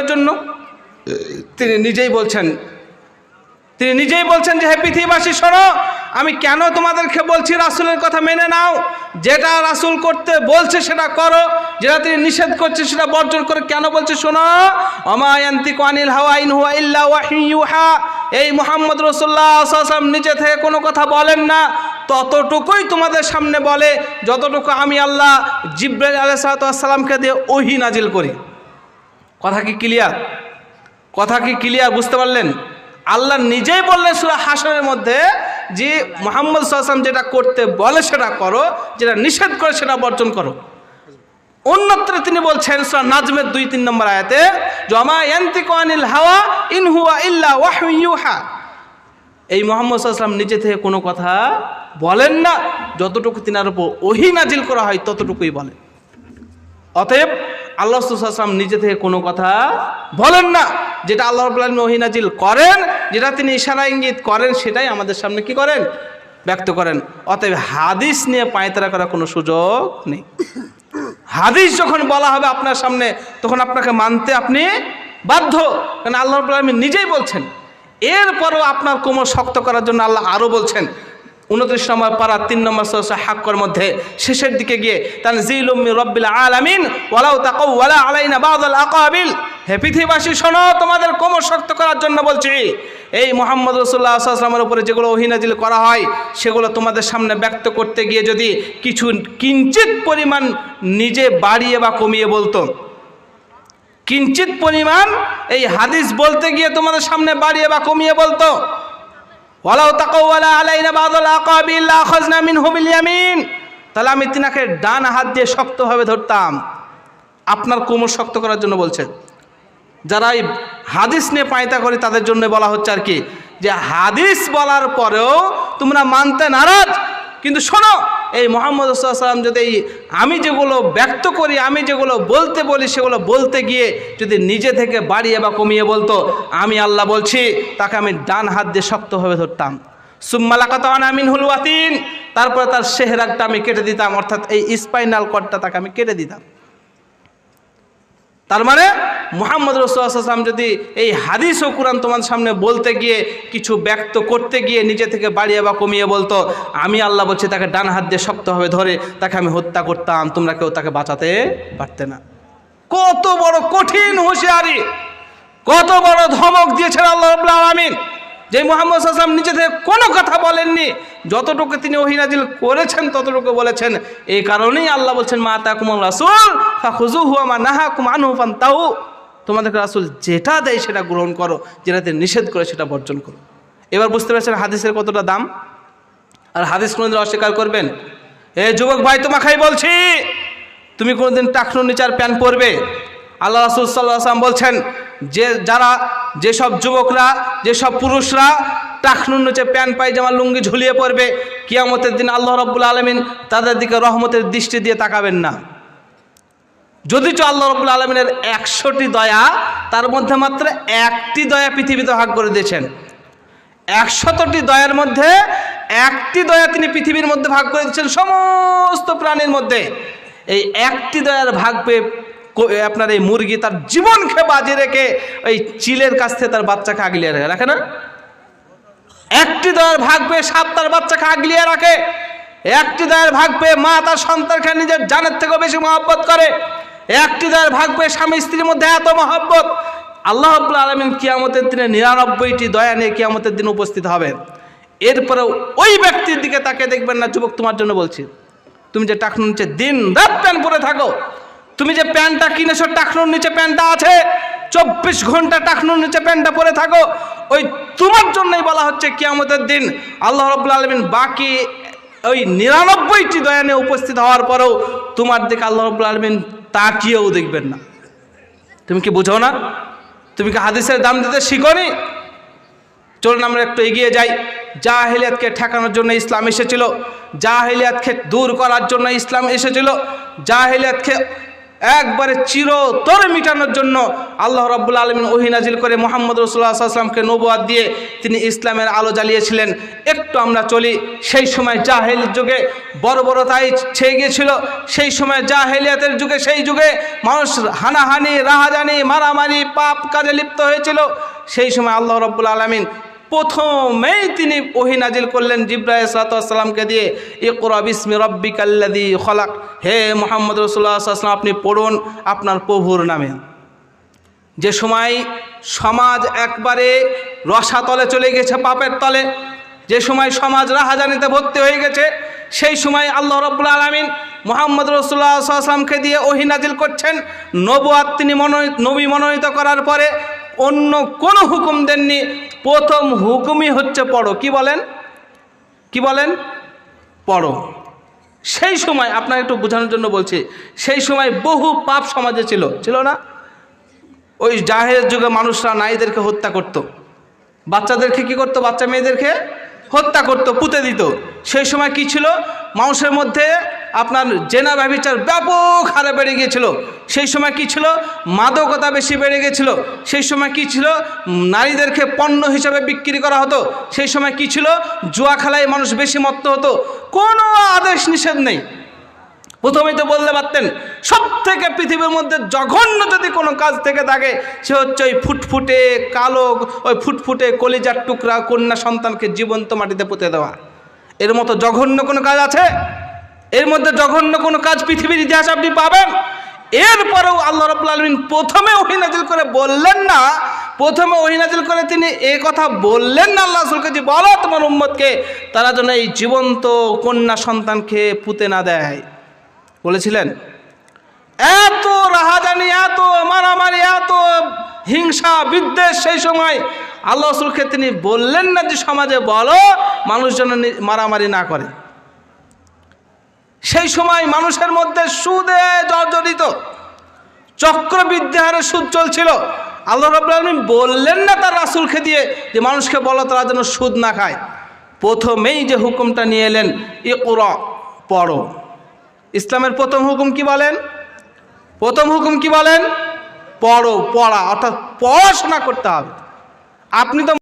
রাসুলের জন্য? তিনি নিজেই বলছেন, তিনি নিজেই বলছেন যে, হে পৃথিবীবাসী, শোনো, আমি কেন তোমাদেরকে বলছি রাসুলের কথা মেনে নাও? যেটা রাসুল করতে বলছে সেটা করো, যেটা তিনি নিষেধ করছে সেটা বর্জন করে কেন বলছে শোনো? অমায়ন্তিক আনিল হাওয়া ইন হুয়া ইল্লা ওয়াহিয়ুহা এই মোহাম্মদ রসুল্লাহ আসলাম নিজে থেকে কোনো কথা বলেন না। ততটুকুই তোমাদের সামনে বলে, যতটুকু আমি আল্লাহ জিব্রাইল আলাইসালামকে দিয়ে ওহি নাজিল করি। কথা কি ক্লিয়ার কথা কি ক্লিয়ার বুঝতে পারলেন? আল্লাহ নিজেই বললেন সুরা হাসনের মধ্যে যে মোহাম্মদ সাল্লাম যেটা করতে বলে সেটা করো, যেটা নিষেধ করে সেটা বর্জন করো। অন্যত্র তিনি বলছেন সুরা নাজমের দুই তিন নম্বর আয়াতে জমা ইয়ান্তিকু আনিল হাওয়া ইন হুয়া ইল্লা ওয়াহইয়ুহা এই মোহাম্মদ সাল্লাম নিজে থেকে কোনো কথা বলেন না। যতটুকু তিনার উপর ওহি নাজিল করা হয় ততটুকুই বলেন অতএব আল্লাহ সাল্লাম নিজে থেকে কোনো কথা বলেন না। যেটা আল্লাহ ওহিনাজিল করেন, যেটা তিনি ইশারা ইঙ্গিত করেন, সেটাই আমাদের সামনে কি করেন? ব্যক্ত করেন। অতএব হাদিস নিয়ে পায়তারা করার কোনো সুযোগ নেই। হাদিস যখন বলা হবে আপনার সামনে, তখন আপনাকে মানতে আপনি বাধ্য। কারণ আল্লাহ রবুল্লাহ নিজেই বলছেন। এরপরও আপনার কোমর শক্ত করার জন্য আল্লাহ আরও বলছেন। উনত্রিশ নম্বর পারা, তিন নম্বর সরসা হাক্কর মধ্যে শেষের দিকে গিয়ে তান জিলুম্মি রব্বিল আলামিন, ওয়ালাউ তাকাউ ওয়ালা আলাইনা বাদাল আকাবিল। হে পৃথিবীবাসী, শোনো, তোমাদের কোমর শক্ত করার জন্য বলছি, এই মোহাম্মদ রসুল্লাহ আসলামের উপরে যেগুলো অহিনাজিল করা হয়, সেগুলো তোমাদের সামনে ব্যক্ত করতে গিয়ে যদি কিছু কিঞ্চিত পরিমাণ নিজে বাড়িয়ে বা কমিয়ে বলতো, কিঞ্চিত পরিমাণ এই হাদিস বলতে গিয়ে তোমাদের সামনে বাড়িয়ে বা কমিয়ে বলতো ওয়ালাউ তাকাওয়ালা আলাইনা বাদাল আকাবিল আখাজনা মিনহু বিল ইয়ামিন। তাহলে আমি তিনাকে ডান হাত দিয়ে শক্তভাবে ধরতাম। আপনার কোমর শক্ত করার জন্য বলছেন যারা এই হাদিস নিয়ে পায়তা করে, তাদের জন্য বলা হচ্ছে আর কি, যে হাদিস বলার পরেও তোমরা মানতে নারাজ। কিন্তু শোনো এই মোহাম্মদ সাল্লাম যদি আমি যেগুলো ব্যক্ত করি, আমি যেগুলো বলতে বলি, সেগুলো বলতে গিয়ে যদি নিজে থেকে বাড়িয়ে বা কমিয়ে বলতো, আমি আল্লাহ বলছি, তাকে আমি ডান হাত দিয়ে শক্তভাবে ধরতাম। সুম্মালাকাত আমিন হুলওয়াতিন তারপরে তার শেহরাগটা আমি কেটে দিতাম, অর্থাৎ এই স্পাইনাল কর্ডটা তাকে আমি কেটে দিতাম। তার মানে মোহাম্মদ রসুলাম যদি এই হাদিস ও কোরআন তোমার সামনে বলতে গিয়ে কিছু ব্যক্ত করতে গিয়ে নিজে থেকে বাড়িয়ে বা কমিয়ে বলতো, আমি আল্লাহ বলছি তাকে ডান হাত দিয়ে শক্তভাবে ধরে তাকে আমি হত্যা করতাম, তোমরা কেউ তাকে বাঁচাতে পারতে না। কত বড় কঠিন হুঁশিয়ারি, কত বড় ধমক দিয়েছেন আল্লাহ আমিন যে মোহাম্মদ আসলাম নিজে থেকে কোনো কথা বলেননি, যতটুকু তিনি ওহিনাজিল করেছেন, ততটুকু বলেছেন। এই কারণেই আল্লাহ বলছেন, মা তা কুমল রাসুল হুয়া নাহা কুমান হুফান তাও তোমাদেরকে রাসুল যেটা দেয় সেটা গ্রহণ করো, যেটা তিনি নিষেধ করে সেটা বর্জন করো। এবার বুঝতে পারছেন হাদিসের কতটা দাম? আর হাদিস কোনোদিন অস্বীকার করবেন? এ যুবক ভাই, তোমাকেই বলছি, তুমি কোনোদিন টাকনুর নিচার প্যান্ট পরবে? আল্লাহ রাসুল সাল্লাহ আসলাম বলছেন, যে যারা যেসব যুবকরা, যেসব পুরুষরা টাকনুর নিচে প্যান্ট, পায়জামা, লুঙ্গি ঝুলিয়ে পড়বে কিয়ামতের দিন আল্লাহ রব্বুল আলমিন তাদের দিকে রহমতের দৃষ্টি দিয়ে তাকাবেন না। যদি তো আল্লাহ রব্বুল আলমিনের একশোটি দয়া, তার মধ্যে মাত্র একটি দয়া পৃথিবীতে ভাগ করে দিয়েছেন। একশতটি দয়ার মধ্যে একটি দয়া তিনি পৃথিবীর মধ্যে ভাগ করে দিচ্ছেন সমস্ত প্রাণীর মধ্যে। এই একটি দয়ার ভাগ পেয়ে আপনার এই মুরগি তার জীবনকে বাজে রেখে ওই চিলের কাছ থেকে তার বাচ্চাকে আগলিয়ে রাখে রাখে না? একটি দয়ার ভাগ পেয়ে সাপ তার বাচ্চাকে আগলিয়ে রাখে। একটি দয়ার ভাগ পেয়ে মা তার সন্তানকে নিজের জানের থেকেও বেশি মহব্বত করে। একটি দয়ার ভাগ পেয়ে স্বামী স্ত্রীর মধ্যে এত মহব্বত। আল্লাহ আব্বুল আলমিন কিয়ামতের দিনে নিরানব্বইটি দয়া নিয়ে কিয়ামতের দিন উপস্থিত হবেন। এরপরে ওই ব্যক্তির দিকে তাকে দেখবেন না, যুবক তোমার জন্য বলছি, তুমি যে টাকুন নিচে দিন রাত প্যান্ট পরে থাকো তুমি যে প্যান্টটা কিনেছো, টাকনুর নিচে প্যান্টটা আছে, চব্বিশ ঘণ্টা টাকনুর নিচে প্যান্টটা পরে থাকো। ওই তোমার জন্যই বলা হচ্ছে কিয়ামতের দিন। আল্লাহ রব্বুল আলমিন বাকি ওই নিরানব্বইটি দয়া নিয়ে উপস্থিত হওয়ার পরেও তোমার দিকে আল্লাহ রব্বুল আলমিন তাকিয়েও দেখবেন না। তুমি কি বুঝো না? তুমি কি হাদিসের দাম দিতে শিখনি? চলুন আমরা একটু এগিয়ে যাই। জাহিলিয়াতকে ঠেকানোর জন্য ইসলাম এসেছিল। জাহিলিয়াতকে দূর করার জন্য ইসলাম এসেছিল। জাহিলিয়াতকে একবারে চিরতরে মিটানোর জন্য আল্লাহ রাব্বুল আলমিন ওহিনাজিল করে মোহাম্মদ রসুল্লাহ আসলামকে নবুয়াদ দিয়ে তিনি ইসলামের আলো জ্বালিয়েছিলেন। একটু আমরা চলি। সেই সময় জাহেল যুগে বড় বড় তাই ছেয়ে গিয়েছিল। সেই সময় জাহেলিয়াতের যুগে, সেই যুগে মানুষ হানাহানি, রাহাজানি, মারামারি, পাপ কাজে লিপ্ত হয়েছিল। সেই সময় আল্লাহ রব্বুল আলমিন প্রথমেই তিনি ওহি নাজিল করলেন জিব্রাহ সালাতামকে দিয়ে, ইকরা বিসমি রব্বি কাল্লাদি খলাক। হে মোহাম্মদ রসুল্লাহ আসলাম আপনি পড়ুন আপনার প্রভুর নামে। যে সময় সমাজ একবারে রসাতলে চলে গেছে পাপের তলে, যে সময় সমাজ রাহাজানিতে ভর্তি হয়ে গেছে, সেই সময় আল্লাহ রব্বুল আলমিন মোহাম্মদ রসুল্লাহ আসলামকে দিয়ে ওহি নাজিল করছেন। নবুয়াত তিনি মনোনীত, নবী মনোনীত করার পরে অন্য কোনো হুকুম দেননি। প্রথম হুকুমই হচ্ছে পড়ো। কি বলেন? কি বলেন? পড়ো। সেই সময় আপনার একটু বোঝানোর জন্য বলছি, সেই সময় বহু পাপ সমাজে ছিল। ছিল না? ওই জাহের যুগে মানুষরা নারীদেরকে হত্যা করত। বাচ্চাদেরকে কি করতো? বাচ্চা মেয়েদেরকে হত্যা করত, পুঁতে দিত। সেই সময় কি ছিল? মানুষের মধ্যে আপনার জেনা ব্যবচার ব্যাপক হারে বেড়ে গিয়েছিল। সেই সময় কি ছিল? মাদকতা বেশি বেড়ে গিয়েছিল। সেই সময় কি ছিল? নারীদেরকে পণ্য হিসাবে বিক্রি করা হতো। সেই সময় কি ছিল? জুয়া খেলায় মানুষ বেশি মত্ত হতো। কোনো আদেশ নিষেধ নেই। প্রথমেই তো বলতে পারতেন সব থেকে পৃথিবীর মধ্যে জঘন্য যদি কোনো কাজ থেকে থাকে, সে হচ্ছে ওই ফুটফুটে কালো, ওই ফুটফুটে কলিজার টুকরা কন্যা সন্তানকে জীবন্ত মাটিতে পুঁতে দেওয়া। এর মতো জঘন্য কোনো কাজ আছে? এর মধ্যে জঘন্য কোনো কাজ পৃথিবীর ইতিহাস আপনি পাবেন। এরপরেও আল্লাহ রবুল্লা আলমিন প্রথমে ওহিনাজিল করে বললেন না, প্রথমে ওহিনাজিল করে তিনি এ কথা বললেন না আল্লাহ রসুলকে যে বলো তোমার উম্মতকে, তারা যেন এই জীবন্ত কন্যা সন্তানকে পুঁতে না দেয়। বলেছিলেন, এত রাহাজানি, এত মারামারি, এত হিংসা, বিদ্বেষ সেই সময় আল্লাহ রসুলকে তিনি বললেন না যে সমাজে বলো, মানুষ যেন মারামারি না করে। সেই সময় মানুষের মধ্যে সুদে জর্জরিত চক্রবৃদ্ধি হারে সুদ চলছিল। আল্লাহ আলামিন বললেন না তার রাসূলকে দিয়ে যে মানুষকে বলো তারা যেন সুদ না খায়। প্রথমেই যে হুকুমটা নিয়ে এলেন, ইকরা, পড়ো। ইসলামের প্রথম হুকুম কি বলেন? প্রথম হুকুম কি বলেন? পড়ো, পড়া, অর্থাৎ পড়াশোনা করতে হবে। আপনি তো